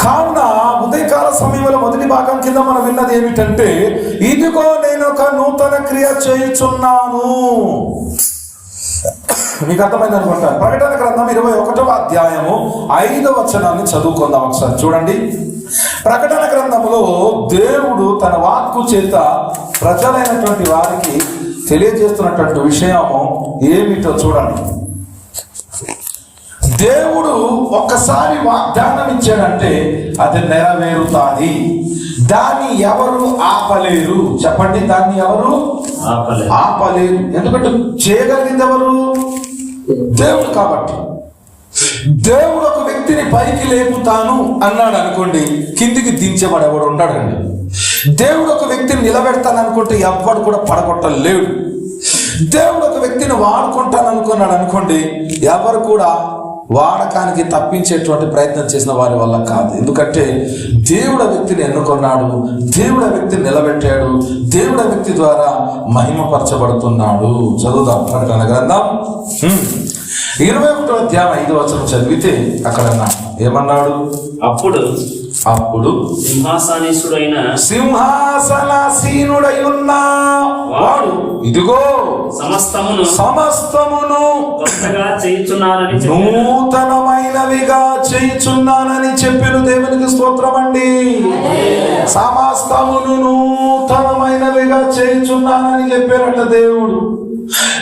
కావున ఉదయకాల సమయంలో మొదటి భాగం కింద మనం విన్నది ఏమిటంటే ఇదిగో నేను ఒక నూతన క్రియ చేయుచున్నాను. మీకు అర్థమైంది అనుకుంటా? ప్రకటన గ్రంథం ఇరవై ఒకటవ అధ్యాయము ఐదవ వచనాన్ని చదువుకుందాం ఒకసారి. చూడండి. ప్రకటన గ్రంథములో దేవుడు తన వాక్కు చేత ప్రజలైనటువంటి వారికి తెలియజేస్తున్నటువంటి విషయము ఏమిటో చూడండి. దేవుడు ఒక్కసారి వాగ్దానం ఇచ్చాడంటే అది నెరవేరుతాది. దాన్ని ఎవరు ఆపలేరు? చెప్పండి దాన్ని ఎవరు? ఆపలేరు. ఎందుకంటే చేయగలిగింది ఎవరు? దేవుడు కాబట్టి. దేవుడు ఒక వ్యక్తిని పైకి లేపుతాను అన్నాడు అనుకోండి కిందికి దించేవాడు ఎవడు ఉన్నాడండి దేవుడు ఒక వ్యక్తిని నిలబెడతాను అనుకుంటే ఎవ్వడు కూడా పడగొట్టలేడు. దేవుడు ఒక వ్యక్తిని వాడుకుంటాను అనుకున్నాడు అనుకోండి ఎవరు కూడా వాడకానికి తప్పించేటువంటి ప్రయత్నం చేసిన వారి వల్ల కాదు. ఎందుకంటే దేవుడ వ్యక్తిని ఎన్నుకున్నాడు దేవుడ వ్యక్తిని నిలబెట్టాడు దేవుడ వ్యక్తి ద్వారా మహిమపరచబడుతున్నాడు. చదువుదాం ప్రకటన గ్రంథం. ఇరవై ఒకటో అధ్యాయం ఐదు వచనం చదివితే అక్కడ ఏమన్నాడు? అప్పుడు అప్పుడు సింహాసనేశ్వరుడైన సింహాసనాసీనుడై ఉన్న వాడు ఇదిగో సమస్తమును సమస్తమును చేయుచున్నానని నూతనమైనవిగా చేయుచున్నానని చెప్పిన దేవునికి స్తోత్రం అండి సమస్తమును నూతనమైనవిగా చేయుచున్నానని చెప్పారట దేవుడు.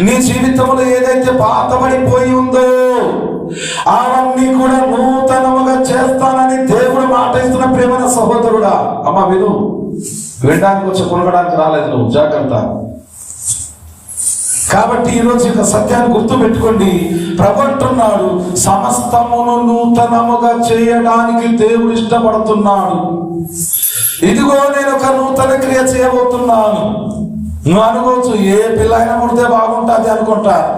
నీ జీవితంలో ఏదైతే పాతబడిపోయి ఉందో అవన్నీ కూడా నూతనముగా చేస్తానని దేవుడు మాట ఇస్తున్న ప్రేమన సహోదరుడా. అమ్మ విను. వినడానికి వచ్చి కొనగడానికి రాలేదు నువ్వు. జాగ్రత్త. కాబట్టి ఈరోజు యొక్క సత్యాన్ని గుర్తు పెట్టుకోండి ప్రభు సమస్తమును నూతనముగా చేయడానికి దేవుడు ఇష్టపడుతున్నాడు. ఇదిగో నేను ఒక నూతన క్రియ చేయబోతున్నాను. నువ్వు అనుకోవచ్చు ఏ పిల్ల అయినా పుడితే బాగుంటుంది అనుకుంటారు.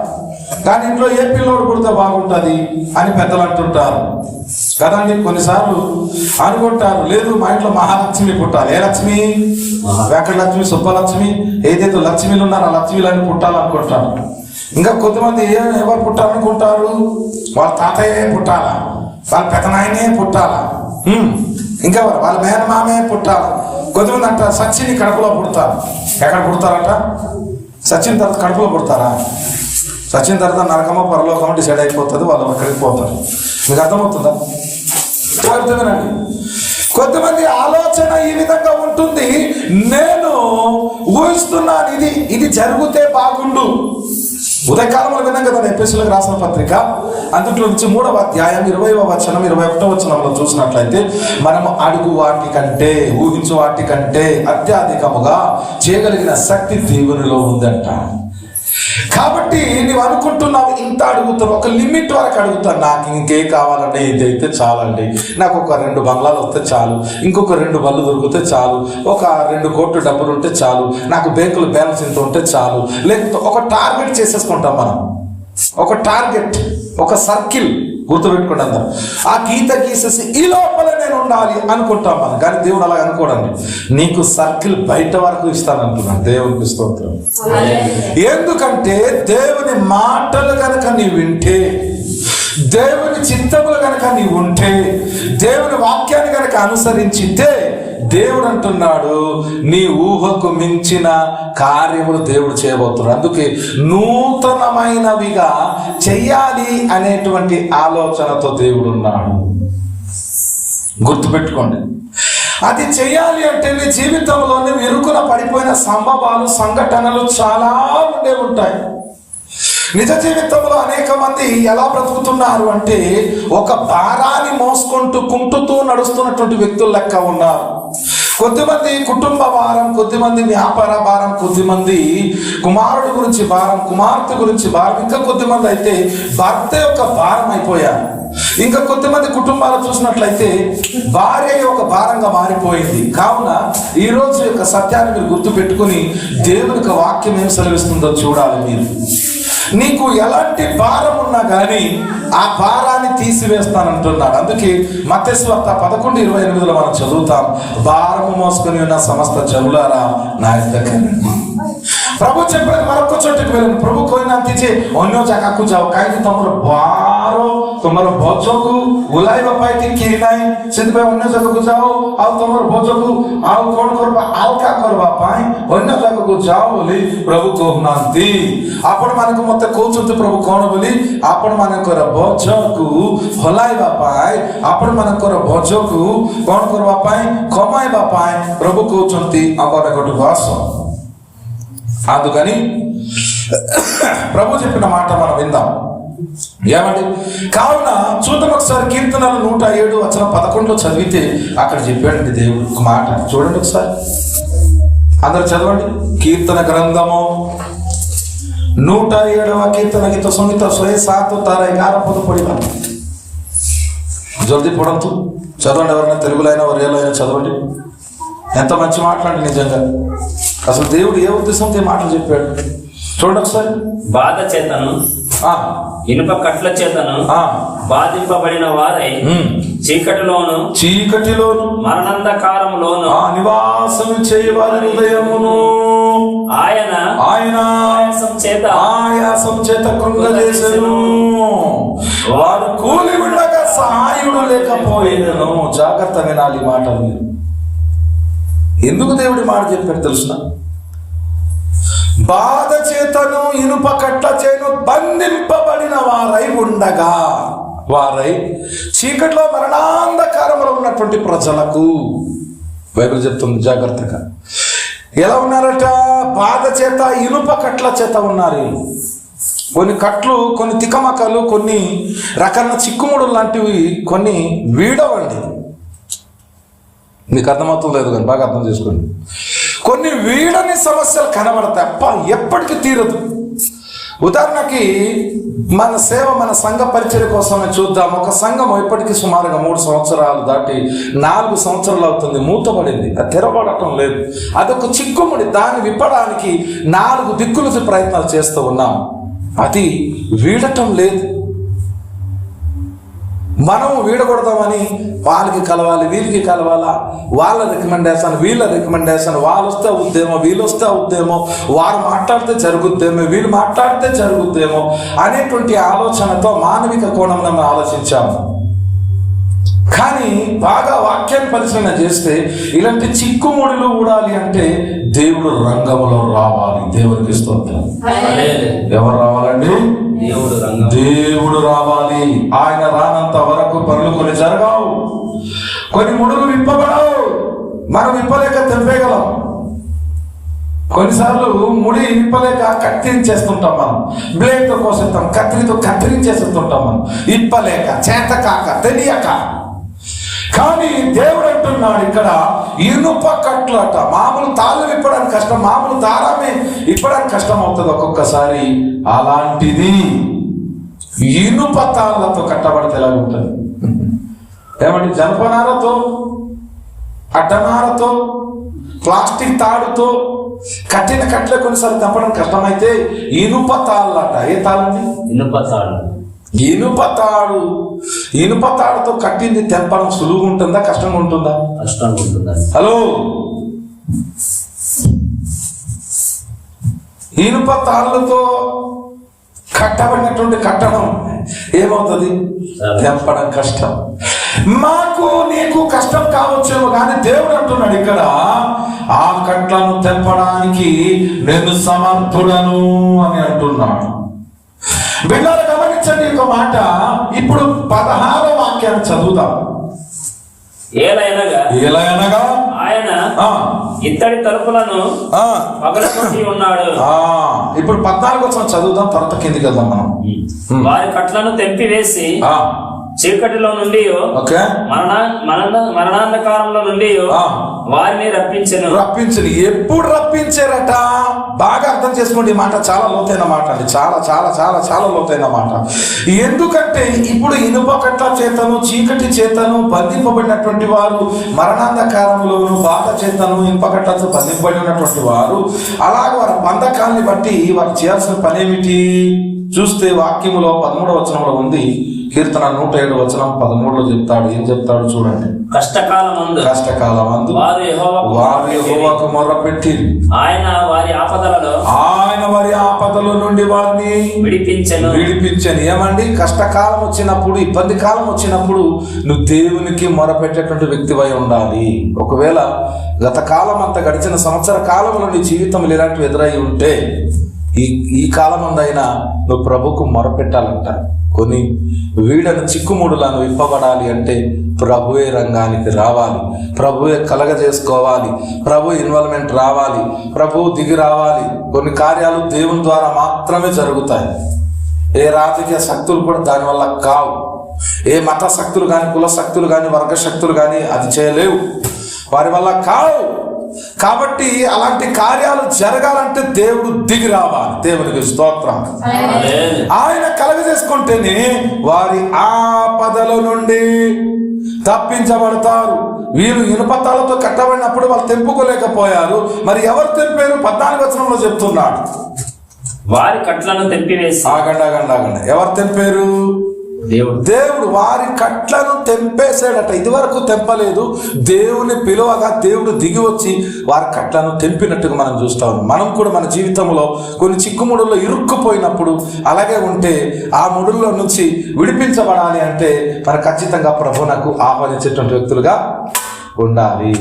కానీ ఇంట్లో ఏ పిల్లోడు పుడితే బాగుంటుంది అని పెద్దలు అంటుంటారు. కదండి కొన్నిసార్లు అనుకుంటారు లేదు మా ఇంట్లో మహాలక్ష్మి పుట్టాలి. ఏ లక్ష్మి? వెంకటలక్ష్మి సుబ్బలక్ష్మి ఏదైతే లక్ష్మిలు ఉన్నారో ఆ అని పుట్టాలనుకుంటారు. ఇంకా కొంతమంది ఏ ఎవరు పుట్టాలనుకుంటారు? వాళ్ళ తాతయ్యే పుట్టాలా? వాళ్ళ పెదనాయనే పుట్టాలా? ఇంకా వాళ్ళ మేనమామే పుట్టాలా? కొంతమంది అంట సచిని కడుపులో పుడతారు. ఎక్కడ పుడతారట? సచిన్ తర్వాత కడుపులో పుడతారా? సచిన్ తర్వాత నరకమో పరలోకమో డిసైడ్ అయిపోతుంది వాళ్ళు అక్కడికి పోతారు. మీకు అర్థమవుతుందా? అర్థమేనండి కొంతమంది ఆలోచన ఈ విధంగా ఉంటుంది. నేను ఊహిస్తున్నాను ఇది ఇది జరిగితే బాగుండు. ఉదయకాలంలో విన్నాం కదా ఎపిసోడ్కి రాసిన పత్రిక. అందులో నుంచి మూడవ అధ్యాయం ఇరవైవ వచనం ఇరవై ఒకటో వచనంలో చూసినట్లయితే మనం అడుగు వాటి కంటే ఊహించు వాటి కంటే అత్యధికముగా చేయగలిగిన శక్తి దేవునిలో ఉందంట. కాబట్టి నువ్వు అనుకుంటున్నావు ఇంత అడుగుతావు ఒక లిమిట్ వరకు అడుగుతాను నాకు ఇంకే కావాలంటే ఇదైతే చాలండి. నాకు ఒక రెండు బంగ్లాలు వస్తే చాలు. ఇంకొక రెండు బళ్ళు దొరికితే చాలు. ఒక రెండు కోట్లు డబ్బులు ఉంటే చాలు. నాకు బ్యాంకులో బ్యాలెన్స్ ఇంత ఉంటే చాలు. లేకపోతే ఒక టార్గెట్ చేసేసుకుంటాం మనం. ఒక టార్గెట్ ఒక సర్కిల్ గుర్తుపెట్టుకోండి అందరం. ఆ గీత గీసేసి ఈ లోపల నేను ఉండాలి అనుకుంటాం మనం. కానీ దేవుడు అలా అనుకోడండి. నీకు సర్కిల్ బయట వరకు ఇస్తానంటున్నాను దేవునికి స్తోత్రం. ఎందుకంటే దేవుని మాటలు కనుక నీ వింటే దేవుని చిత్తములు కనుక నీ ఉంటే దేవుని వాక్యాన్ని కనుక అనుసరించితే దేవుడు అంటున్నాడు నీ ఊహకు మించిన కార్యములు దేవుడు చేయబోతున్నాడు. అందుకే నూతనమైనవిగా చెయ్యాలి అనేటువంటి ఆలోచనతో దేవుడు ఉన్నాడు గుర్తుపెట్టుకోండి. అది చేయాలి అంటే నీ జీవితంలోనే ఇరుకున పడిపోయిన సంభవాలు సంఘటనలు చాలా ఉండే ఉంటాయి. నిజ జీవితంలో అనేక మంది ఎలా బ్రతుకుతున్నారు అంటే ఒక భారాన్ని మోసుకుంటూ కుంటుతూ నడుస్తున్నటువంటి వ్యక్తులు లెక్క ఉన్నారు. కొద్దిమంది కుటుంబ భారం కొద్దిమంది వ్యాపార భారం కొద్దిమంది కుమారుడు గురించి భారం కుమార్తె గురించి భారం ఇంకా కొద్దిమంది అయితే భర్త యొక్క భారం అయిపోయారు. ఇంకా కొద్దిమంది కుటుంబాలు చూసినట్లయితే భార్య ఒక భారంగా మారిపోయింది. కావున ఈ రోజు యొక్క సత్యాన్ని మీరు గుర్తు పెట్టుకుని వాక్యం ఏం సెలవిస్తుందో చూడాలి మీరు. నీకు ఎలాంటి భారం ఉన్నా కానీ ఆ భారాన్ని తీసివేస్తానంటున్నాడు. అందుకే మత్స్యవార్త పదకొండు ఇరవై ఎనిమిదిలో మనం చదువుతాం భారము మోసుకొని ఉన్న సమస్త జనులారా నా దగ్గర ప్రభు చెప్పినది మరొక చోటుకు వెళ్ళండి. ప్రభు కోయిన తీచే అన్యో చక్కకు జావు కాయకి తమ్ముడు బాగా ମାର ତୁମର ଭୋଜକୁ ଓହ୍ଲାଇବା ପାଇଁ ଟିକେ ନାହିଁ ସେଥିପାଇଁ ଅନ୍ୟ ଜାଗାକୁ ଯାଅ ଆଉ ତମର ଭୋଜକୁ ଆଉ କଣ କରିବା ହାଲକା କରିବା ପାଇଁ ଅନ୍ୟ ଜାଗାକୁ ଯାଅ ବୋଲି ପ୍ରଭୁ କହୁନାହାନ୍ତି ଆପଣ ମାନଙ୍କୁ ମତେ କହୁଛନ୍ତି ପ୍ରଭୁ କଣ ବୋଲି ଆପଣ ମାନଙ୍କର ଭୋଜକୁ ହଲାଇବା ପାଇଁ ଆପଣ ମାନଙ୍କର ଭୋଜକୁ କଣ କରିବା ପାଇଁ କମାଇବା ପାଇଁ ପ୍ରଭୁ କହୁଛନ୍ତି ଆମ ନିକଟକୁ ଆସ అందుకని ప్రభు చెప్పిన మాట మనం విందాం ఏమండి? కావున చూద్దాం ఒకసారి కీర్తనలు నూట ఏడు వచ్చిన పదకొండులో చదివితే అక్కడ చెప్పాడండి దేవుడు ఒక మాట. చూడండి ఒకసారి. అందరు చదవండి. కీర్తన గ్రంథము నూట ఏడవ కీర్తన గీత సంగీత స్వయ సాతు తార ఎగార జల్దీ పొడంతు చదవండి ఎవరైనా తెలుగులో అయినా ఒరేలో అయినా చదవండి. ఎంత మంచి మాట్లాడి నిజంగా. అసలు దేవుడు ఏ ఉద్దేశంతో మాటలు చెప్పాడు? చూడండి ఒకసారి. బాధ చేతను ఇనుప కట్ల చేతను బాధింపబడిన వారై. చీకటిలోను చీకటిలోను మరణంధకారములోను ఆ నివాసం చేయవారి హృదయమును ఆయన ఆయన ఆయాసం చేత ఆయాసం చేత కృంగజేసెను. వారు కూలి ఉండగా సహాయుడు లేకపోయేదను. జాగ్రత్త వినాలి మీరు. ఎందుకు దేవుడి మాట చెప్పాడు తెలుసిన? బాధ చేతను ఇనుప కట్ల చేను బంధింపబడిన వారై ఉండగా. వారై చీకట్లో మరణాంధకారంలో ఉన్నటువంటి ప్రజలకు బైబిల్ చెప్తుంది జాగ్రత్తగా. ఎలా ఉన్నారట? బాధ చేత ఇనుప కట్ల చేత ఉన్నారు. కొన్ని కట్లు కొన్ని తికమకలు కొన్ని రకాల చిక్కుముడు లాంటివి కొన్ని వీడవండి. మీకు అర్థమవుతుంది లేదు కానీ బాగా అర్థం చేసుకోండి. కొన్ని వీడని సమస్యలు కనబడతాయి. అప్ప ఎప్పటికీ తీరదు. ఉదాహరణకి మన సేవ మన సంఘ పరిచయ కోసమే చూద్దాం. ఒక సంఘం ఇప్పటికీ సుమారుగా మూడు సంవత్సరాలు దాటి నాలుగు సంవత్సరాలు అవుతుంది. మూతపడింది అది తెరబడటం లేదు. అదొక చిక్కుముడి దాన్ని విప్పడానికి నాలుగు దిక్కులు ప్రయత్నాలు చేస్తూ ఉన్నాం. అది వీడటం లేదు. మనం వీడకూడదామని వాళ్ళకి కలవాలి వీళ్ళకి కలవాలా? వాళ్ళ రికమెండేషన్ వీళ్ళ రికమెండేషన్ వాళ్ళు వస్తే అవుద్దేమో వీళ్ళు వస్తే అవుద్దేమో వారు మాట్లాడితే జరుగుద్దేమో వీళ్ళు మాట్లాడితే జరుగుద్దేమో అనేటువంటి ఆలోచనతో మానవిక కోణంలో మనం ఆలోచించాము. కానీ బాగా వాక్యాన్ని పరిశీలన చేస్తే ఇలాంటి చిక్కుముడులు ఊడాలి అంటే దేవుడు రంగంలో రావాలి. దేవుడికి స్తోత్రం. ఎవరు రావాలండి? దేవుడు దేవుడు రావాలి. ఆయన రానంత వరకు పనులు కొన్ని జరగవు. కొన్ని ముడులు విప్పబడవు. మనం విప్పలేక తెంపేయగలం. కొన్నిసార్లు ముడి ఇప్పలేక కత్తిరించేస్తుంటాం మనం. బ్లేడ్తో కోసేస్తాం కత్తిరితో కత్తిరించేస్తుంటాం మనం. ఇప్పలేక చేత కాక తెలియక. కానీ దేవుడు అంటున్నాడు ఇక్కడ ఇనుప కట్లట. మామూలు తాళ్ళు ఇప్పడానికి కష్టం మామూలు దారామే ఇప్పడానికి కష్టం అవుతుంది ఒక్కొక్కసారి. అలాంటిది ఇనుప తాళ్ళతో కట్టబడితే ఎలా ఉంటుంది? ఏమంటే జనపనారతో అడ్డనారతో ప్లాస్టిక్ తాడుతో కట్టిన కట్లే కొన్నిసార్లు తప్పడం కష్టమైతే ఇనుప తాళ్ళట. ఏ తాళండి ఇనుప తాళ్ళు. ఇనుప తాడు ఇనుప తాడుతో కట్టింది తెంపడం సులువుగా ఉంటుందా కష్టంగా ఉంటుందా? కష్టంగా ఉంటుందని హలో. ఇనుప తాళ్ళతో కట్టబడినటువంటి కట్టడం ఏమవుతుంది? తెంపడం కష్టం. మాకు నీకు కష్టం కావచ్చేమో కానీ దేవుడు అంటున్నాడు ఇక్కడ ఆ కట్లను తెంపడానికి నేను సమర్థుడను అని అంటున్నాడు. బిడ్డలు గమనించండి ఒక మాట. ఇప్పుడు పదహారో వాక్యాన్ని చదువుదాం. ఎలా అనగా ఆయన ఆ, ఇత్తడి తలుపులను పగలగొట్టి ఉన్నాడు. ఆ, ఇప్పుడు పద్నాలుగు వచ్చిన చదువుదాం తర్వాత కిందికి వెళ్దాం మనం. వారి కట్లను తెంపివేసి చీకటిలో నుండి మరణ మరణ మరణాంధకారంలో నుండి. వారిని రప్పించెను. రప్పించని. ఎప్పుడు రప్పించారట? బాగా అర్థం చేసుకోండి. మాట చాలా లోతైన మాట అండి. చాలా చాలా చాలా చాలా లోతైన మాట. ఎందుకంటే ఇప్పుడు ఇనుప కట్ల చేతను చీకటి చేతను బంధింపబడినటువంటి వారు మరణాంధకారంలోను బాధ చేతను ఇనుప కట్లతో బంధింపబడి ఉన్నటువంటి వారు అలాగే వారి బంధకాల్ని బట్టి వారు చేయాల్సిన పని ఏమిటి? చూస్తే వాక్యములో పదమూడవ వచనంలో ఉంది. కీర్తన నూట ఏడు వచనం పదమూడులో చెప్తాడు. ఏం చెప్తాడు చూడండి. కష్టకాలమందు కష్టకాలం అందు వారు వారు యెహోవాకు మొర్రపెట్టి ఆయన వారి ఆపదలలో ఆయన వారి ఆపదల నుండి వారిని విడిపించెను. విడిపించని. ఏమండి? కష్టకాలం వచ్చినప్పుడు ఇబ్బంది కాలం వచ్చినప్పుడు నువ్వు దేవునికి మొరపెట్టేటువంటి వ్యక్తివై ఉండాలి. ఒకవేళ గత కాలం అంతా గడిచిన సంవత్సర కాలంలో నీ జీవితంలో ఇలాంటివి ఎదురై ఉంటే ఈ ఈ కాలం అందైనా నువ్వు ప్రభుకు మొరపెట్టాలంట కొన్ని వీడను చిక్కుముడులను విప్పబడాలి అంటే ప్రభువే రంగానికి రావాలి. ప్రభువే కలగజేసుకోవాలి ప్రభు ఇన్వాల్వ్మెంట్ రావాలి. ప్రభు దిగి రావాలి. కొన్ని కార్యాలు దేవుని ద్వారా మాత్రమే జరుగుతాయి. ఏ రాజకీయ శక్తులు కూడా దానివల్ల కావు. ఏ మత శక్తులు కానీ కుల శక్తులు కానీ వర్గ శక్తులు కానీ అది చేయలేవు. వారి వల్ల కావు. కాబట్టి అలాంటి కార్యాలు జరగాలంటే దేవుడు దిగి రావాలి. దేవునికి స్తోత్రం. ఆయన కలగజేసుకుంటేనే వారి ఆపదల నుండి తప్పించబడతారు. వీరు ఇనుపతాలతో కట్టబడినప్పుడు వాళ్ళు తెంపుకోలేకపోయారు. మరి ఎవరు తెంపారు? పద్నాలుగు వచనంలో చెప్తున్నాడు. వారి కట్లను తెంపివేసి ఆగండి ఆగండి ఆగండి. ఎవరు తెంపారు? దేవుడు. దేవుడు వారి కట్లను తెంపేశాడట. ఇదివరకు తెంపలేదు. దేవుని పిలువగా దేవుడు దిగి వచ్చి వారి కట్లను తెంపినట్టుగా మనం చూస్తాం మనం కూడా మన జీవితంలో కొన్ని చిక్కుముడుల్లో ఇరుక్కుపోయినప్పుడు అలాగే ఉంటే ఆ ముడుల్లో నుంచి విడిపించబడాలి అంటే మన ఖచ్చితంగా ప్రభునకు ఆహ్వానించేటువంటి వ్యక్తులుగా ఉండాలి.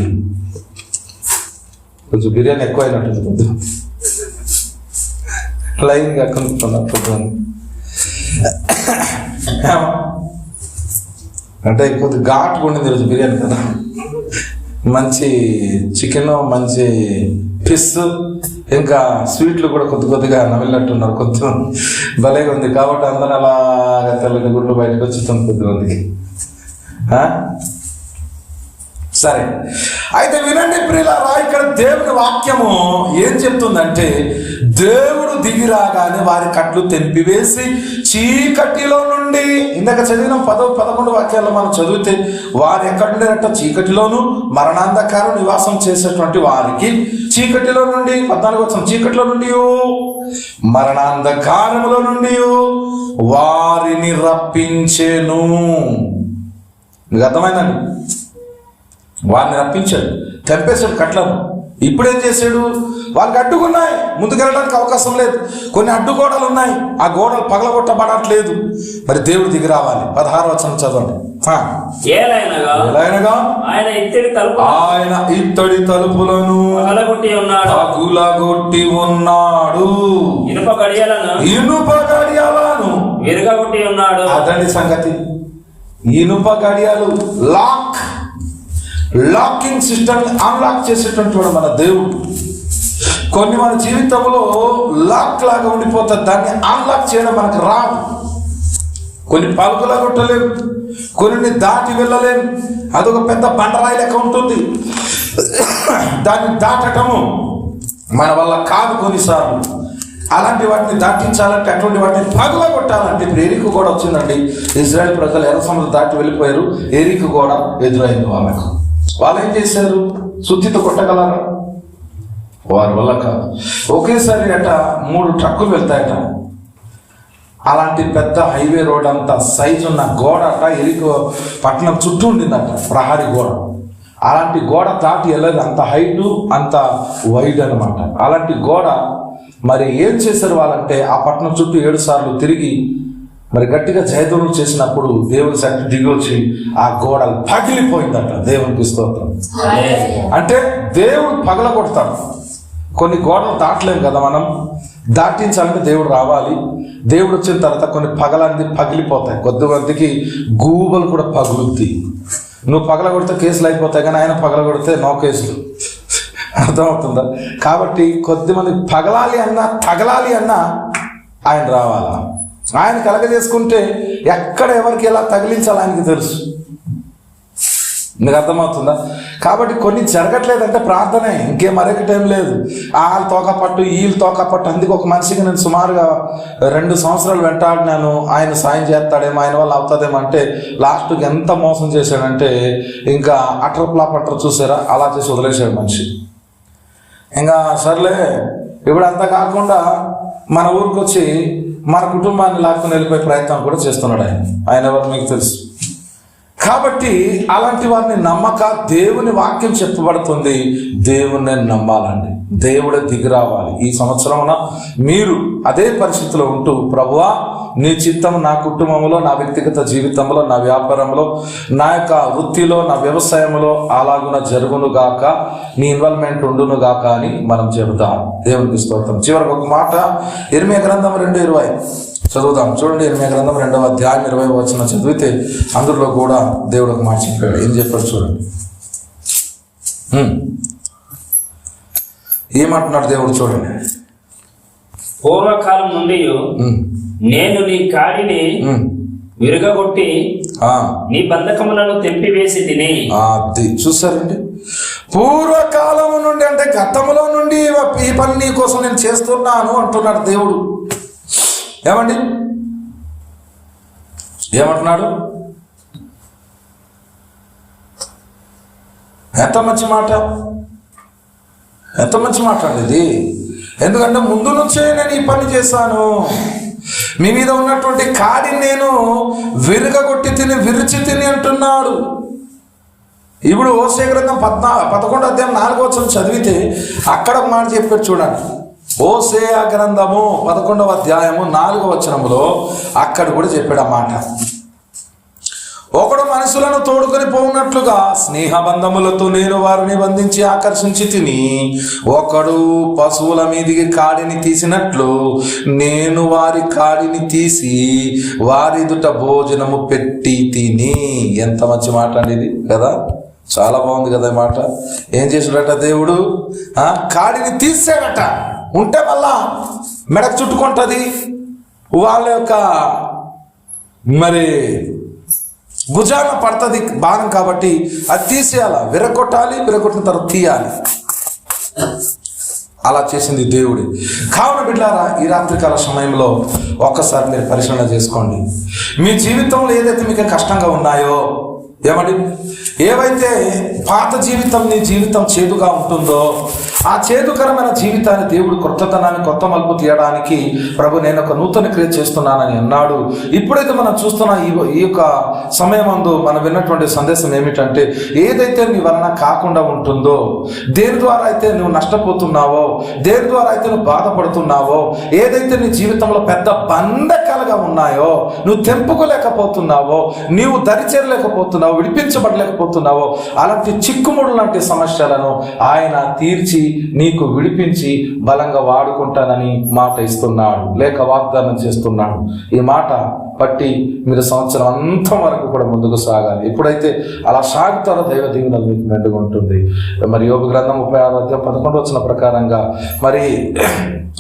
కొంచెం బిర్యానీ ఎక్కువైనట్టుంది కొంచెం లైన్గా కొనుక్కున్నప్పుడు అంటే కొద్ది ఘాటు ఉండింది ఈరోజు బిర్యానీ కదా. మంచి చికెన్ మంచి ఫిష్ ఇంకా స్వీట్లు కూడా కొద్ది కొద్దిగా నమిలినట్టున్నారు కొంచెం. భలేగా ఉంది కాబట్టి అందరూ అలాగా తెల్లని గుడ్లు బయటకు వచ్చుతుంది కొద్ది మందికి. సరే. అయితే వినండి ప్రియులారా ఇక్కడ దేవుని వాక్యము ఏం చెప్తుందంటే దేవుడు దిగి రాగానే వారి కట్లు తెంపివేసి చీకటిలో నుండి ఇందాక చదివిన పదో పదకొండు వాక్యాల్లో మనం చదివితే వారు ఎక్కడ ఉండేనట్ట చీకటిలోను మరణాంధకారం నివాసం చేసేటువంటి వారికి చీకటిలో నుండి పద్నాలుగు వచ్చిన చీకటిలో నుండి మరణాంధకారములో నుండి వారిని రప్పించెను. మీకు అర్థమైందండి? వారిని రప్పించాడు తెంపేశాడు కట్లను ఇప్పుడేం చేశాడు? వాళ్ళకి అడ్డుకున్నాయి ముందుకెళ్ళడానికి అవకాశం లేదు. కొన్ని అడ్డుగోడలు ఉన్నాయి ఆ గోడలు పగలగొట్టబడట్లేదు. మరి దేవుడు దిగి రావాలి. పదహారు వచనం చదవండి. ఆయన ఇత్తడి తలుపు ఆయన ఇత్తడి తలుపులను పగలగొట్టి ఉన్నాడు. ఇనుప గడియలను ఇనుప గడియాలను విరగగొట్టి ఉన్నాడు. అదండి సంగతి. ఇనుప గడియాలు లాక్. లాకింగ్ సిస్టమ్ని అన్లాక్ చేసేటటువంటి మన దేవుడు. కొన్ని మన జీవితంలో లాక్ లాగా ఉండిపోతుంది దాన్ని అన్లాక్ చేయడం మనకు రాదు. కొన్ని పలుకులా కొట్టలేము కొన్ని దాటి వెళ్ళలేము అదొక పెద్ద బండరాయి లెక్క ఉంటుంది. దాన్ని దాటటము మన వల్ల కాదు కొన్నిసార్లు. అలాంటి వాటిని దాటించాలంటే అటువంటి వాటిని పగల కొట్టాలంటే ఇప్పుడు ఎరికు కూడా వచ్చిందండి. ఇజ్రాయెల్ ప్రజలు ఎర్ర సముద్రం దాటి వెళ్ళిపోయారు. ఎరికు కూడా ఎదురైంది వాళ్ళకు. వాళ్ళు ఏం చేశారు? శుద్ధితో కొట్టగలరా? వారి వల్ల కాదు. ఒకేసారి అట మూడు ట్రక్కులు వెళ్తాయట. అలాంటి పెద్ద హైవే రోడ్ అంత సైజు ఉన్న గోడ అట ఎరికో పట్టణం చుట్టూ ఉండిందట ప్రహరి గోడ. అలాంటి గోడ దాటి వెళ్ళదు. అంత హైట్ అంత వైడ్ అనమాట అలాంటి గోడ మరి ఏం చేశారు వాళ్ళంటే ఆ పట్టణం చుట్టూ ఏడు సార్లు తిరిగి మరి గట్టిగా జయధ్వనులు చేసినప్పుడు దేవుని శక్తి దిగి వచ్చి ఆ గోడ పగిలిపోయిందట దేవునికి స్తోత్రం. అంటే దేవుడు పగల కొడతాడు కొన్ని గోడలు దాటలేం కదా మనం. దాటించాలంటే దేవుడు రావాలి. దేవుడు వచ్చిన తర్వాత కొన్ని పగలన్నీ పగిలిపోతాయి. కొద్దిమందికి గూబలు కూడా పగులుద్ది. నువ్వు పగల కొడితే కేసులు అయిపోతాయి కానీ ఆయన పగల కొడితే నో కేసులు. అర్థమవుతుందా? కాబట్టి కొద్దిమంది పగలాలి అన్నా తగలాలి అన్నా ఆయన రావాలా? ఆయన కలగజేసుకుంటే ఎక్కడ ఎవరికి ఎలా తగిలించాలి ఆయనకి తెలుసు. మీకు అర్థమవుతుందా? కాబట్టి కొన్ని జరగట్లేదంటే ప్రార్థనే ఇంకేం మరొకటి ఏం లేదు. వాళ్ళ తోకపట్టు వీళ్ళు తోకపట్టు అందుకు ఒక మనిషికి నేను సుమారుగా రెండు సంవత్సరాలు వెంటాడినాను. ఆయన సాయం చేస్తాడేమో ఆయన వల్ల అవుతుందేమో అంటే లాస్ట్కి ఎంత మోసం చేశాడంటే ఇంకా అటర్ ఫ్లాప్ చూసారా? అలా చేసి వదిలేశాడు మనిషి. ఇంకా సర్లే ఇప్పుడు అంతా కాకుండా మన ఊరికి వచ్చి మన కుటుంబాన్ని లాక్కుని వెళ్ళిపోయే ప్రయత్నం కూడా చేస్తున్నాడు ఆయన. ఆయన ఎవరు మీకు తెలుసు? కాబట్టి అలాంటి వారిని నమ్మక దేవుని వాక్యం చెప్పబడుతుంది. దేవుణ్ణి నమ్మాలండి. దేవుడే దిగి రావాలి. ఈ సంవత్సరమున మీరు అదే పరిస్థితిలో ఉంటూ ప్రభువా నీ చిత్తం నా కుటుంబంలో నా వ్యక్తిగత జీవితంలో నా వ్యాపారంలో నా యొక్క వృత్తిలో నా వ్యవసాయంలో అలాగున జరుగును గాక నీ ఇన్వాల్వ్మెంట్ ఉండును గాక అని మనం చెబుతాం. దేవునికి స్తోత్రం. చివరికి ఒక మాట ఇరిమే గ్రంథం రెండు ఇరవై. చదువుదాం. చూడండి ఇరవై గ్రంథం రెండవ అధ్యాయం ఇరవై వచ్చిన చదివితే అందులో కూడా దేవుడు ఒక మాట చెప్పాడు. ఏం చెప్పాడు చూడండి. ఏమంటున్నాడు దేవుడు చూడండి. పూర్వకాలం నుండి. నేను నీ కాడిని ఆ, నీ బంధకములను తెంపివేసి తిని. అది చూసారండి పూర్వకాలం నుండి అంటే గతంలో నుండి ఈ పని నీ కోసం నేను చేస్తున్నాను అంటున్నాడు దేవుడు. ఏమండి? ఏమంటున్నాడు? ఎంత మంచి మాట? ఎంత మంచి మాట అండి ఇది? ఎందుకంటే ముందు నుంచే నేను ఈ పని చేశాను. మీ మీద ఉన్నటువంటి కాడిని నేను విరగగొట్టి తిని విరిచి తిని అంటున్నాడు. ఇప్పుడు ఓసే గ్రంథం పద్నా పదకొండు అధ్యాయం నాలుగో చదివితే అక్కడ మాట చెప్పారు చూడండి. ఓసే గ్రంథము పదకొండవ అధ్యాయము నాలుగవ వచనములో అక్కడ కూడా చెప్పాడు అన్నమాట ఒకడు మనుషులను తోడుకొని పోవునట్లుగా స్నేహబంధములతో నేను వారిని బంధించి ఆకర్షించి తిని ఒకడు పశువుల మీదికి కాడిని తీసినట్లు నేను వారి కాడిని తీసి వారి ఎదుట భోజనము పెట్టి తిని. ఎంత మంచి మాట అండి ఇది కదా? చాలా బాగుంది కదా మాట. ఏం చేసాడట దేవుడు? ఆ, కాడిని తీసాడట. ఉంటే మళ్ళా మెడకు చుట్టుకుంటుంది. వాళ్ళ యొక్క మరి భుజాన పడుతుంది బాణం కాబట్టి అది తీసేయాల. విరగొట్టాలి విరగొట్టిన తర్వాత తీయాలి. అలా చేసింది దేవుడి. కావున బిడ్డారా ఈ రాత్రికాల సమయంలో ఒక్కసారి మీరు పరిశీలన చేసుకోండి. మీ జీవితంలో ఏదైతే మీకు కష్టంగా ఉన్నాయో ఏమండి? ఏవైతే పాత జీవితం నీ జీవితం చేదుగా ఉంటుందో ఆ చేదుకరమైన జీవితాన్ని దేవుడు కొత్తతనాన్ని కొత్త మలుపు తీయడానికి ప్రభు నేను ఒక నూతన క్రియ చేస్తున్నానని అన్నాడు. ఇప్పుడైతే మనం చూస్తున్న ఈ ఈ యొక్క అందు మనం విన్నటువంటి సందేశం ఏమిటంటే ఏదైతే నీ వలన కాకుండా ఉంటుందో దేని ద్వారా అయితే నువ్వు నష్టపోతున్నావో దేని ద్వారా అయితే నువ్వు బాధపడుతున్నావో ఏదైతే నీ జీవితంలో పెద్ద బంధకాలుగా ఉన్నాయో నువ్వు తెంపుకోలేకపోతున్నావో నీవు దరిచేరలేకపోతున్నావో విడిపించబడలేకపోతున్నావో అలాంటి చిక్కుముడు లాంటి సమస్యలను ఆయన తీర్చి నీకు విడిపించి బలంగా వాడుకుంటానని మాట ఇస్తున్నాడు లేక వాగ్దానం చేస్తున్నాడు. ఈ మాట బట్టి మీరు సంవత్సరం అంతా వరకు కూడా ముందుకు సాగాలి. ఎప్పుడైతే అలా సాగుతారో దైవ దీవెనలు మీకు మెండుగా ఉంటుంది. మరి యోగ గ్రంథం ముప్పై ఆరు అధ్యాయం పదకొండు వచ్చిన ప్రకారంగా మరి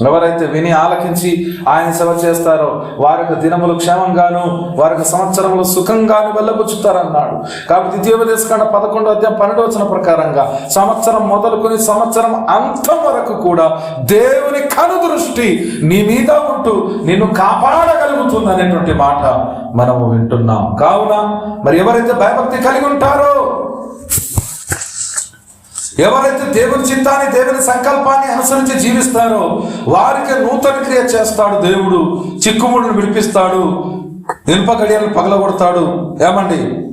ఎవరైతే విని ఆలకించి ఆయన సేవ చేస్తారో వారి యొక్క దినములు క్షేమంగాను వారి యొక్క సంవత్సరములు సుఖంగాను వెళ్ళబుచ్చుతారన్నాడు. కాబట్టి ద్వితీయోపదేశకాండ పదకొండు అధ్యాయం పన్నెండు వచ్చిన ప్రకారంగా సంవత్సరం మొదలుకొని సంవత్సరం అంతం వరకు కూడా దేవుని కనుదృష్టి నీ మీద ఉంటూ నిన్ను కాపాడగలుగుతుంది అనేటువంటి మాట మనము వింటున్నాం. కావున మరి ఎవరైతే భయభక్తి కలిగి ఉంటారో ఎవరైతే దేవుని చిత్తాన్ని దేవుని సంకల్పాన్ని అనుసరించి జీవిస్తారో వారికి నూతన క్రియ చేస్తాడు దేవుడు. చిక్కుముడును విడిపిస్తాడు. ఇనుప గడియలను పగలగొడతాడు. ఏమండి?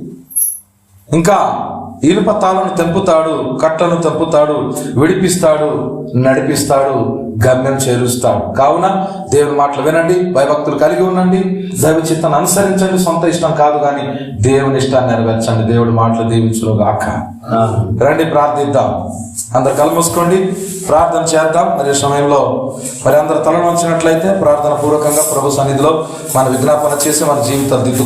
ఇంకా ఇనుప తాళను తెంపుతాడు కట్టను తెంపుతాడు విడిపిస్తాడు నడిపిస్తాడు గమ్యం చేరుస్తాడు. కావున దేవుని మాటలు వినండి భయభక్తులు కలిగి ఉండండి దైవ చిత్తాన్ని అనుసరించండి సొంత ఇష్టం కాదు కానీ దేవుని ఇష్టాన్ని నెరవేర్చండి. దేవుడి మాటలు దీవించును గాక రండి ప్రార్థిద్దాం. అందరు కళ్ళు మూసుకోండి ప్రార్థన చేద్దాం. మరి సమయంలో మరి అందరు తలను వంచినట్లయితే ప్రార్థన పూర్వకంగా ప్రభు సన్నిధిలో మన విజ్ఞాపన చేసి మన జీవితాలు దిద్దు